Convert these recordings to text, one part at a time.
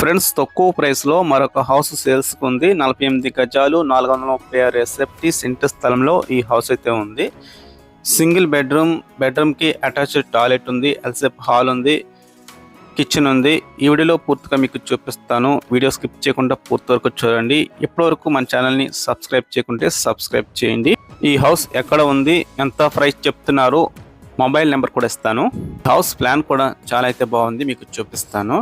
Friends తక్కువ ప్రైస్లో మరొక హౌస్ సేల్స్కి ఉంది. నలభై ఎనిమిది గజాలు నాలుగు వందల ముప్పై ఆరు ఎస్ఎఫ్టీ సెంటు స్థలంలో ఈ హౌస్ అయితే ఉంది. సింగిల్ బెడ్రూమ్ బెడ్రూమ్కి అటాచ్డ్ టాయిలెట్ ఉంది ఎల్సెప్ హాల్ ఉంది కిచెన్ ఉంది. ఈ వీడియోలో పూర్తిగా మీకు చూపిస్తాను. వీడియో స్కిప్ చేయకుండా పూర్తి వరకు చూడండి. ఇప్పటివరకు మన ఛానల్ని సబ్స్క్రైబ్ చేయకుంటే సబ్స్క్రైబ్ చేయండి. ఈ హౌస్ ఎక్కడ ఉంది ఎంత ప్రైస్ చెప్తున్నారు మొబైల్ నెంబర్ కూడా ఇస్తాను. హౌస్ ప్లాన్ కూడా చాలా అయితే బాగుంది మీకు చూపిస్తాను.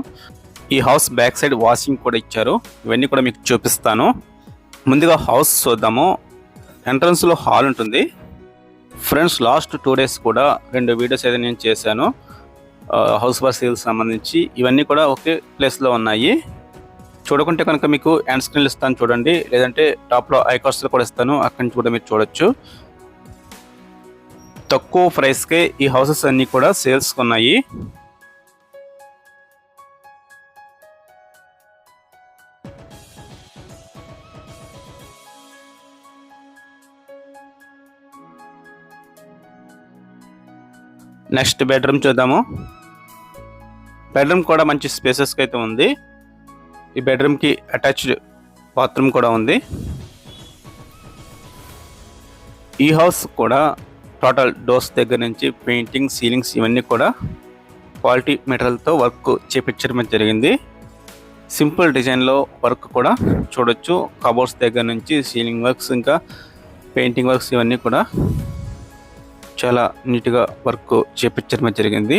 ఈ హౌస్ బ్యాక్ సైడ్ వాషింగ్ కూడా ఇచ్చారు. ఇవన్నీ కూడా మీకు చూపిస్తాను. ముందుగా హౌస్ చూద్దాము. ఎంట్రన్స్లో హాల్ ఉంటుంది. ఫ్రెండ్స్ లాస్ట్ టూ డేస్ కూడా రెండు వీడియోస్ అయితే నేను చేశాను. హౌస్ ఫర్ సేల్స్ సంబంధించి. ఇవన్నీ కూడా ఒకే ప్లేస్లో ఉన్నాయి. చూడకుంటే కనుక మీకు హ్యాండ్ స్క్రీన్లు ఇస్తాను చూడండి. లేదంటే టాప్లో ఐకాస్ట్లు కూడా ఇస్తాను. అక్కడి నుంచి కూడా మీరు చూడొచ్చు. తక్కువ ప్రైస్కే ఈ హౌసెస్ అన్నీ కూడా సేల్స్కి ఉన్నాయి. నెక్స్ట్ బెడ్రూమ్ చూద్దాము. బెడ్రూమ్ కూడా మంచి స్పేసెస్కి అయితే ఉంది. ఈ బెడ్రూమ్కి అటాచ్డ్ బాత్రూమ్ కూడా ఉంది. ఈ హౌస్ కూడా టోటల్ డోర్స్ దగ్గర నుంచి పెయింటింగ్ సీలింగ్స్ ఇవన్నీ కూడా క్వాలిటీ మెటీరియల్తో వర్క్ చేపించడం జరిగింది. సింపుల్ డిజైన్లో వర్క్ కూడా చూడొచ్చు. కబోర్డ్స్ దగ్గర నుంచి సీలింగ్ వర్క్స్ ఇంకా పెయింటింగ్ వర్క్స్ ఇవన్నీ కూడా చాలా నీట్గా వర్క్ చేపించడం జరిగింది.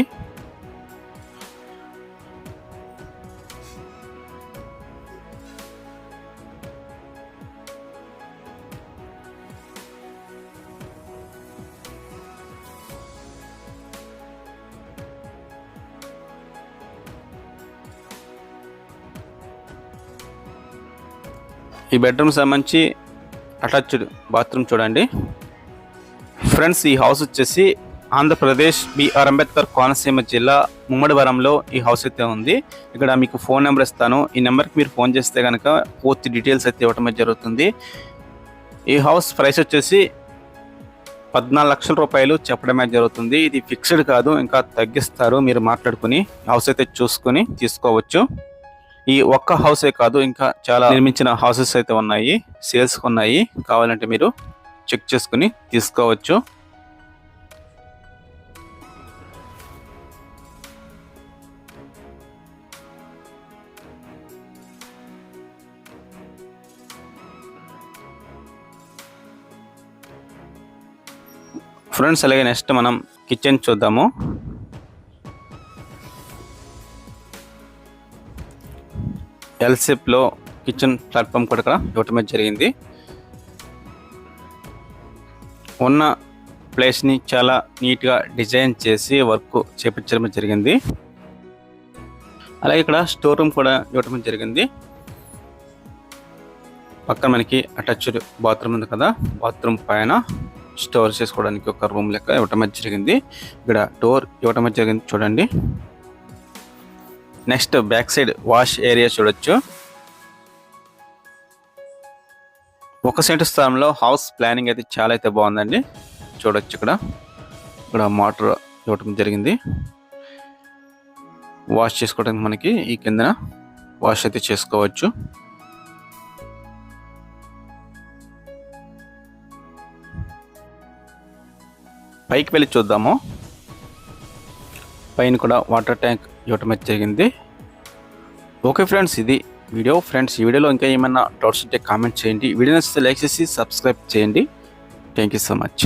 ఈ బెడ్రూమ్ సంబంధించి అటాచ్డ్ బాత్రూమ్ చూడండి. ఫ్రెండ్స్ ఈ హౌస్ వచ్చేసి ఆంధ్రప్రదేశ్ బిఆర్ అంబేద్కర్ కోనసీమ జిల్లా ముమ్మడివరంలో ఈ హౌస్ అయితే ఉంది. ఇక్కడ మీకు ఫోన్ నెంబర్ ఇస్తాను. ఈ నెంబర్కి మీరు ఫోన్ చేస్తే కనుక పూర్తి డీటెయిల్స్ అయితే ఇవ్వటం జరుగుతుంది. ఈ హౌస్ ప్రైస్ వచ్చేసి పద్నాలుగు లక్షల రూపాయలు చెప్పడమే జరుగుతుంది. ఇది ఫిక్స్డ్ కాదు ఇంకా తగ్గిస్తారు. మీరు మాట్లాడుకుని హౌస్ అయితే చూసుకుని తీసుకోవచ్చు. ఈ ఒక్క హౌసే కాదు ఇంకా చాలా నిర్మించిన హౌసెస్ అయితే ఉన్నాయి సేల్స్ ఉన్నాయి. కావాలంటే మీరు చెక్ చేసుకుని తీసుకోవచ్చు. ఫ్రెండ్స్ అలాగే నెక్స్ట్ మనం కిచెన్ చూద్దాము. ఎల్సిప్లో కిచెన్ ప్లాట్ఫామ్ కూడా ఇక్కడ ఇవ్వటమే జరిగింది. ఉన్న ప్లేస్ని చాలా నీట్గా డిజైన్ చేసి వర్క్ చేపించడం జరిగింది. అలాగే ఇక్కడ స్టోర్ రూమ్ కూడా ఇవ్వటం జరిగింది. పక్కన మనకి అటాచ్డ్ బాత్రూమ్ ఉంది కదా బాత్రూమ్ పైన స్టోర్ చేసుకోవడానికి ఒక రూమ్ లెక్క ఇవ్వటం జరిగింది. ఇక్కడ డోర్ ఇవ్వటం జరిగింది చూడండి. Next back side wash area చూడొచ్చు. ఒక సెంటు స్థలంలో హౌస్ ప్లానింగ్ అయితే చాలా అయితే బాగుందండి. చూడొచ్చు ఇక్కడ. ఇక్కడ మోటార్ ఇవ్వటం జరిగింది. వాష్ చేసుకోవడానికి మనకి ఈ కిందన వాష్ అయితే చేసుకోవచ్చు. పైకి వెళ్ళి చూద్దాము. పైన కూడా వాటర్ ట్యాంక్ ఇవ్వటం జరిగింది. ఓకే ఫ్రెండ్స్ ఇది వీడియో. ఫ్రెండ్స్ ఈ వీడియోలో ఇంకా ఏమైనా డౌట్స్ ఉంటే కామెంట్ చేయండి. వీడియో నచ్చితే లైక్ చేసి సబ్స్క్రైబ్ చేయండి. Thank you so much